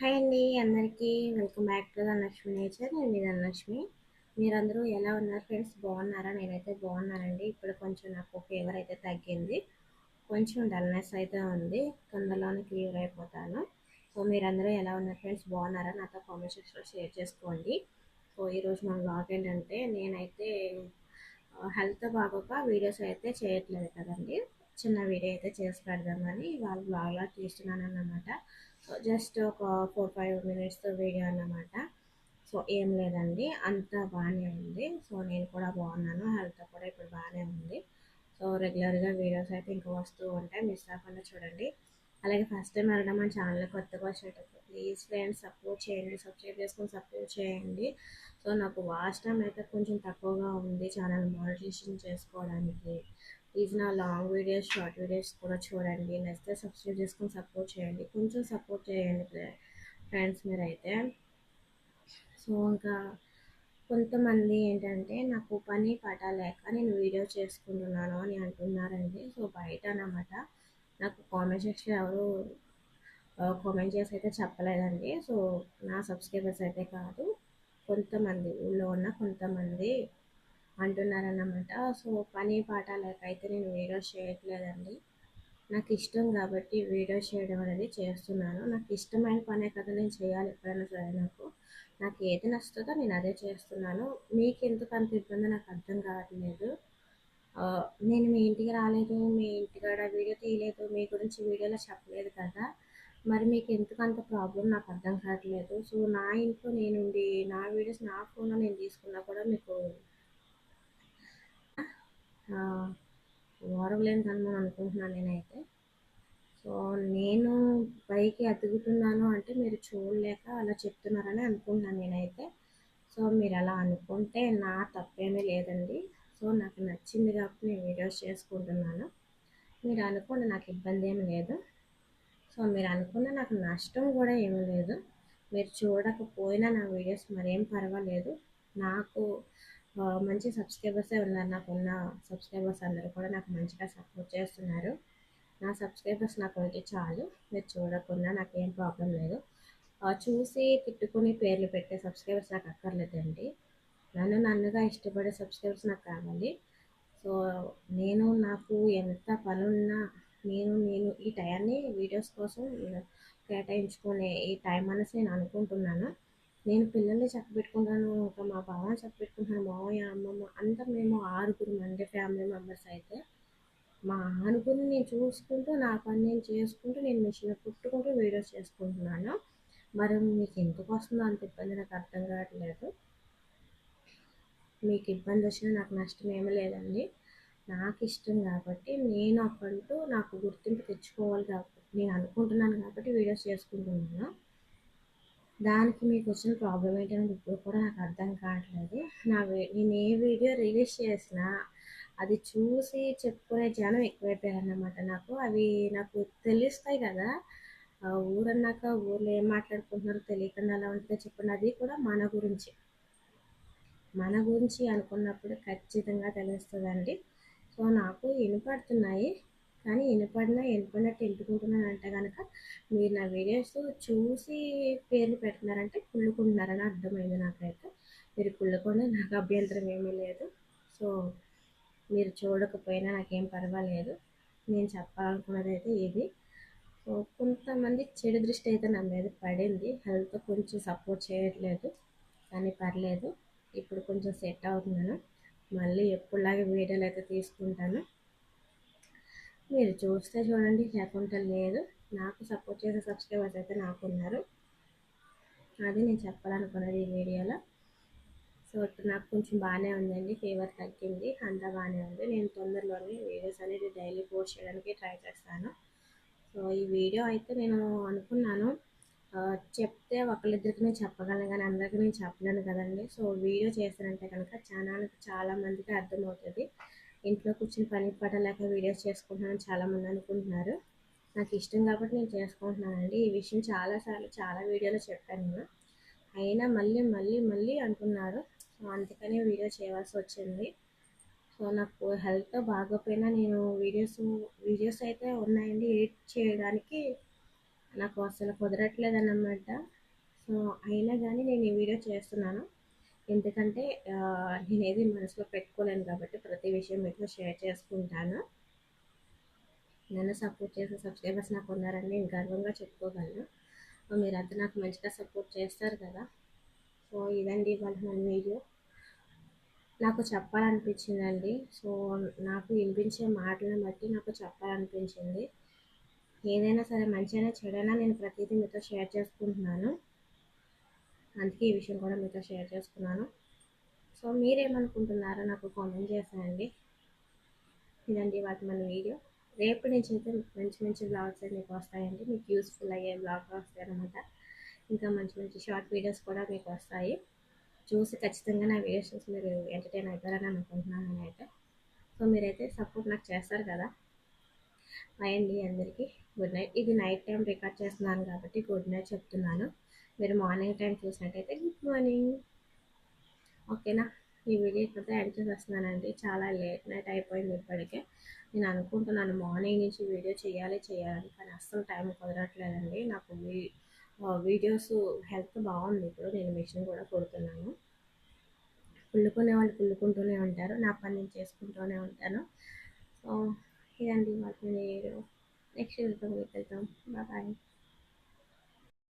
Hi అండి అందరికీ welcome back to Dhanalakshmi nature. నేను మీ ధనలక్ష్మి. మీరందరూ ఎలా ఉన్నారు ఫ్రెండ్స్? బాగున్నారా? నేనైతే బాగున్నానండి. ఇప్పుడు కొంచెం నాకు ఫీవర్ అయితే తగ్గింది. కొంచెం డల్నెస్ అయితే ఉంది. తొందరలోనే క్లియర్ అయిపోతాను. సో మీరందరూ ఎలా ఉన్నారు ఫ్రెండ్స్? బాగున్నారా? నాతో కామెంట్ సెక్షన్లో షేర్ చేసుకోండి. సో ఈరోజు మన బ్లాగ్ ఏంటంటే నేనైతే హెల్త్ బాగోక వీడియోస్ అయితే చేయట్లేదు కదండి. చిన్న వీడియో అయితే చేసి పెడదామని వాళ్ళ బ్లాగ్లా తీస్తున్నాను అన్నమాట జస్ట్ ఒక ఫోర్ ఫైవ్ మినిట్స్ వీడియో అన్నమాట. సో ఏం లేదండి. అంతా బాగానే ఉంది. సో నేను కూడా బాగున్నాను. హెల్త్ కూడా ఇప్పుడు బాగానే ఉంది. సో రెగ్యులర్గా వీడియోస్ అయితే ఇంకా వస్తూ ఉంటాయి. మిస్ అవ్వకుండా చూడండి. అలాగే ఫస్ట్ టైం వెళ్ళడం మన ఛానల్ కొత్తగా వచ్చేటప్పుడు ప్లీజ్ ఫ్రెండ్స్ సపోర్ట్ చేయండి. సబ్స్క్రైబ్ చేసుకొని సపోర్ట్ చేయండి. సో నాకు వాచ్ టైం అయితే కొంచెం తక్కువగా ఉంది. ఛానల్ మానిటైజేషన్ చేసుకోవడానికి. ఈజ్ నా లాంగ్ వీడియోస్ షార్ట్ వీడియోస్ కూడా చూడండి. నచ్చితే సబ్స్క్రైబ్ చేసుకొని సపోర్ట్ చేయండి. కొంచెం సపోర్ట్ చేయండి ఫ్రెండ్స్ మీరైతే. సో ఇంకా కొంతమంది ఏంటంటే నాకు పని పాట లేక నేను వీడియో చేసుకుంటున్నాను అని అంటున్నారండి. సో బయట అన్నమాట. నాకు కామెంట్ సెక్షన్ ఎవరు కామెంట్ చేసి అయితే చెప్పలేదండి. సో నా సబ్స్క్రైబర్స్ అయితే కాదు కొంతమంది ఊళ్ళో ఉన్న కొంతమంది అంటున్నారన్నమాట. సో పని పాట లేక నేను వీడియోస్ చేయట్లేదండి. నాకు ఇష్టం కాబట్టి వీడియో చేయడం అనేది చేస్తున్నాను. నాకు ఇష్టమైన పనే కదా నేను చేయాలి ఎప్పుడైనా సరే నాకు. నాకు ఏది నచ్చుతుందో నేను అదే చేస్తున్నాను. మీకు ఎందుకు అంత ఇబ్బంది? నాకు అర్థం కావట్లేదు. నేను మీ ఇంటికి రాలేదు మీ ఇంటికాడ వీడియో తీయలేదు మీ గురించి వీడియోలో చెప్పలేదు కదా. మరి మీకు ఎందుకు అంత ప్రాబ్లం? నాకు అర్థం కావట్లేదు. సో నా ఇంట్లో నేనుండి నా వీడియోస్ నా ఫోన్లో నేను తీసుకున్నా కూడా మీకు ఓరవలేని తనమని అనుకుంటున్నాను నేనైతే. సో నేను పైకి అతుకుతున్నాను అంటే మీరు చూడలేక అలా చెప్తున్నారని అనుకుంటున్నాను నేనైతే. సో మీరు అలా అనుకుంటే నా తప్పేమీ లేదండి. సో నాకు నచ్చింది కాబట్టి నేను వీడియోస్ చేసుకుంటున్నాను. మీరు అనుకోండి నాకు ఇబ్బంది ఏమి లేదు. సో మీరు అనుకున్న నాకు నష్టం కూడా ఏమీ లేదు. మీరు చూడకపోయినా నా వీడియోస్ మరేం పర్వాలేదు. నాకు మంచి సబ్స్క్రైబర్సే ఉన్నారు నాకు ఉన్న సబ్స్క్రైబర్స్ అందరూ కూడా నాకు మంచిగా సపోర్ట్ చేస్తున్నారు. నా సబ్స్క్రైబర్స్ నాకు ఉంటే చాలు మీరు చూడకుండా నాకు ఏం ప్రాబ్లం లేదు. చూసి తిట్టుకుని పేర్లు పెట్టే సబ్స్క్రైబర్స్ నాకు అక్కర్లేదండి. నన్ను నన్నుగా ఇష్టపడే సబ్స్క్రైబర్స్ నాకు కావాలి. సో నేను నాకు ఎంత పనున్నా నేను నేను ఈ టైంని వీడియోస్ కోసం కేటాయించుకునే ఈ టైం అనేసి నేను అనుకుంటున్నాను. నేను పిల్లల్ని చక్కబెట్టుకుంటాను ఒక మా బావని చక్కబెట్టుకుంటాను మావయ్య అమ్మమ్మ అంతా మేము ఆరుగురు మంది ఫ్యామిలీ మెంబర్స్ అయితే మా ఆరుగురిని నేను చూసుకుంటూ నా పని నేను చేసుకుంటూ నేను మిషన్ కుట్టుకుంటూ వీడియోస్ చేసుకుంటున్నాను. మరి మీకు ఎందుకు వస్తుందో అంత ఇబ్బంది నాకు అర్థం కావట్లేదు. మీకు ఇబ్బంది వచ్చినా నాకు నష్టం ఏమీ లేదండి. నాకు ఇష్టం కాబట్టి నేను అప్పంటూ నాకు గుర్తింపు తెచ్చుకోవాలి కాబట్టి నేను అనుకుంటున్నాను కాబట్టి వీడియోస్ చేసుకుంటున్నాను. దానికి మీకు వచ్చిన ప్రాబ్లం ఏంటనేది ఇప్పుడు కూడా నాకు అర్థం కావట్లేదు. నా నేను ఏ వీడియో రిలీజ్ చేసినా అది చూసి చెప్పుకునే జనం ఎక్కువైపోయారు నాకు. అవి నాకు తెలుస్తాయి కదా. ఊరన్నాక ఊర్లో ఏం మాట్లాడుకుంటున్నారో తెలియకుండా అలా ఉంటుందో చెప్పండి. అది కూడా మన గురించి. మన గురించి అనుకున్నప్పుడు ఖచ్చితంగా తెలుస్తుందండి. సో నాకు వినపడుతున్నాయి. కానీ వినపడినా వినపడినట్టు ఎంటుకుంటున్నాను అంటే కనుక మీరు నా వీడియోస్ చూసి పేర్లు పెడుతున్నారంటే కుళ్ళుకుంటున్నారని అర్థమైంది నాకైతే. మీరు కుళ్ళుకొని నాకు అభ్యంతరం ఏమీ లేదు. సో మీరు చూడకపోయినా నాకేం పర్వాలేదు. నేను చెప్పాలనుకున్నది అయితే ఇది. సో కొంతమంది చెడు దృష్టి అయితే నా మీద పడింది. హెల్త్ కొంచెం సపోర్ట్ చేయట్లేదు. కానీ పర్లేదు. ఇప్పుడు కొంచెం సెట్ అవుతున్నాను. మళ్ళీ ఎప్పుడులాగే వీడియోలు అయితే తీసుకుంటాను. మీరు చూస్తే చూడండి లేకుంటే లేదు. నాకు సపోర్ట్ చేసే సబ్స్క్రైబర్స్ అయితే నాకు ఉన్నారు అది నేను చెప్పాలనుకున్నది ఈ వీడియోలో. సో ఇప్పుడు నాకు కొంచెం బాగానే ఉందండి ఫీవర్ తగ్గింది అంతా బాగానే ఉంది. నేను తొందరలోనే వీడియోస్ అనేది డైలీ పోస్ట్ చేయడానికి ట్రై చేస్తాను. సో ఈ వీడియో అయితే నేను అనుకున్నాను. చెప్తే ఒకళ్ళిద్దరికి నేను చెప్పగలను కానీ అందరికీ నేను చెప్పలేను కదండి. సో వీడియో చేస్తానంటే కనుక ఛానల్కి చాలా మందికి అర్థమవుతుంది. ఇంట్లో కూర్చుని పని పడలేక వీడియోస్ చేసుకుంటున్నాను చాలామంది అనుకుంటున్నారు. నాకు ఇష్టం కాబట్టి నేను చేసుకుంటున్నానండి. ఈ విషయం చాలాసార్లు చాలా వీడియోలో చెప్పాను నేను. అయినా మళ్ళీ మళ్ళీ మళ్ళీ అంటున్నారు. సో అందుకనే వీడియో చేయవలసి వచ్చింది. సో నాకు హెల్త్ బాగోపోయినా నేను వీడియోస్ వీడియోస్ అయితే ఉన్నాయండి ఎడిట్ చేయడానికి. నాకు అసలు కుదరట్లేదన్నమాట. సో అయినా కానీ నేను ఈ వీడియో చేస్తున్నాను. ఎందుకంటే నేనేది మనసులో పెట్టుకోలేను కాబట్టి ప్రతి విషయం మీతో షేర్ చేసుకుంటాను. నన్ను సపోర్ట్ చేసే సబ్స్క్రైబర్స్ నాకు ఉన్నారని నేను గర్వంగా చెప్పుకోగలను. మీరంతా నాకు మంచిగా సపోర్ట్ చేస్తారు కదా. సో ఇదండి ఇవాళ మన వీడియో. నాకు చెప్పాలనిపించిందండి. సో నాకు వినిపించే మాటలను బట్టి నాకు చెప్పాలనిపించింది. ఏదైనా సరే మంచిగా చెడైనా నేను ప్రతిదీ మీతో షేర్ చేసుకుంటున్నాను. అందుకే ఈ విషయం కూడా మీతో షేర్ చేసుకున్నాను. సో మీరేమనుకుంటున్నారో నాకు కామెంట్ చేసేయండి. ఇదండి వాటి మన వీడియో. రేపు నుంచి అయితే మంచి మంచి బ్లాగ్స్ మీకు వస్తాయండి. మీకు యూస్ఫుల్ అయ్యే బ్లాగ్ వస్తాయన్నమాట ఇంకా మంచి మంచి షార్ట్ వీడియోస్ కూడా మీకు వస్తాయి. చూసి ఖచ్చితంగా నా వీడియోస్ చూసి మీరు ఎంటర్టైన్ అవుతారని అనుకుంటున్నాను నేనైతే. సో మీరైతే సపోర్ట్ నాకు చేస్తారు కదా. అండి అందరికీ గుడ్ నైట్ ఇది నైట్ టైం రికార్డ్ చేస్తున్నాను కాబట్టి గుడ్ నైట్ చెప్తున్నాను. మీరు మార్నింగ్ టైం చూసినట్టయితే గుడ్ మార్నింగ్. ఓకేనా? ఈ వీడియో ఇక్కడ ఎండ్ చేసేస్తున్నానండి. చాలా లేట్ నైట్ అయిపోయింది ఇప్పటికే. నేను అనుకుంటున్నాను మార్నింగ్ నుంచి వీడియో చేయాలి చేయాలని కానీ అస్సలు టైం కుదరట్లేదండి. నాకు వీడియోస్ హెల్త్ బాగుంది. ఇప్పుడు నేను మిషన్ కూడా కొడుతున్నాను. కుళ్ళుకునే వాళ్ళు కుళ్ళుకుంటూనే ఉంటారు. నా పని నేను చేసుకుంటూనే ఉంటాను. సో ఇదండి వాటి నెక్స్ట్ వెళ్తాం వెళ్తాం బాయ్.